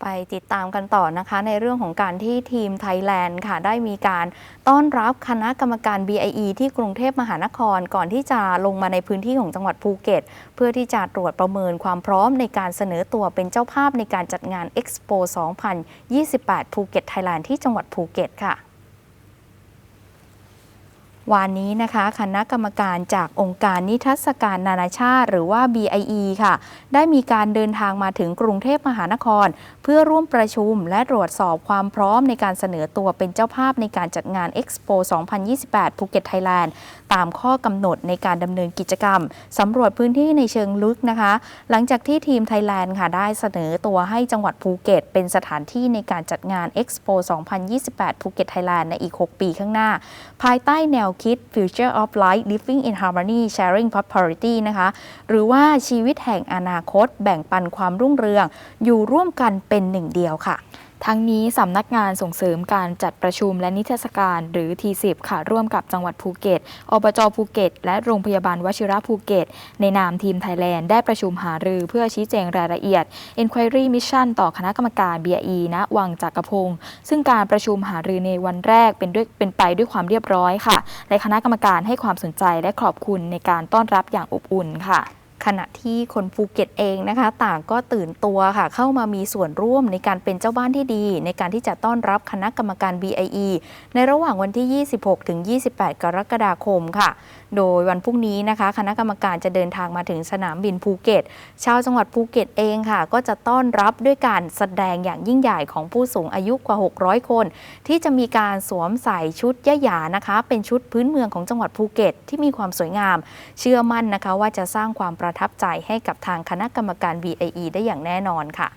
ไปติดตามกันต่อนะคะในเรื่องของการที่ทีมไทยแลนด์ค่ะได้มีการต้อนรับคณะกรรมการ BIE ที่กรุงเทพมหานคร ก่อนที่จะลงมาในพื้นที่ของจังหวัดภูเก็ต เพื่อที่จะตรวจประเมินความพร้อมในการเสนอตัวเป็นเจ้าภาพในการจัดงาน Expo 2028 ภูเก็ตไทยแลนด์ที่จังหวัดภูเก็ตค่ะ วันนี้นะคะคณะกรรมการจากองค์การนิทรรศการนานาชาติ หรือว่า BIE ค่ะ ได้มีการเดินทางมาถึงกรุงเทพมหานคร เพื่อร่วมประชุมและตรวจสอบความพร้อมในการเสนอตัวเป็นเจ้าภาพในการจัดงาน Expo 2028 ภูเก็ตไทยแลนด์ ตามข้อกำหนดในการดำเนินกิจกรรมสำรวจพื้นที่ในเชิงลึกนะคะ หลังจากที่ทีมไทยแลนด์ค่ะได้เสนอตัวให้จังหวัดภูเก็ต เป็นสถานที่ในการจัดงาน Expo 2028 ภูเก็ตไทยแลนด์ในอีก 6 ปีข้างหน้า ภายใต้แนวคิด Future of Life Living in Harmony Sharing Prosperity นะคะ หรือว่าชีวิตแห่งอนาคตแบ่งปันความรุ่งเรือง อยู่ร่วมกันเป็นหนึ่งเดียวค่ะ ทั้งนี้สำนักงานส่งเสริมการจัดประชุมและนิทรรศการหรือ T10 ค่ะร่วมกับจังหวัดภูเก็ต อบจภูเก็ต และโรงพยาบาลวชิระภูเก็ต ในนามทีมไทยแลนด์ได้ประชุมหารือเพื่อชี้แจงรายละเอียด Inquiry Mission ต่อคณะกรรมการ BIE ณวังจักรพงศ์ซึ่งการประชุมหารือในวันแรกเป็นด้วยเป็นไปด้วยความเรียบร้อยค่ะ และคณะกรรมการให้ความสนใจและขอบคุณในการต้อนรับอย่างอบอุ่นค่ะ ขณะที่คนภูเก็ตเองนะคะ ต่างก็ตื่นตัวค่ะ เข้ามามีส่วนร่วมในการเป็นเจ้าบ้านที่ดี ในการที่จะต้อนรับคณะกรรมการ BIE ในระหว่างวันที่ 26 ถึง 28 กรกฎาคมค่ะ โดยวันพรุ่งนี้นะคะ คณะกรรมการจะเดินทางมาถึงสนามบินภูเก็ต ชาวจังหวัดภูเก็ตเองค่ะ ก็จะต้อนรับด้วยการแสดงอย่างยิ่งใหญ่ของผู้สูงอายุกว่า 600 คน ที่จะมีการสวมใส่ชุดยะหยานะคะ เป็นชุดพื้นเมืองของจังหวัดภูเก็ต ที่มีความสวยงาม เชื่อมั่นนะคะว่าจะสร้างความประระทับใจให้กับทางคณะกรรมการ VIE ได้อย่างแน่นอนค่ะ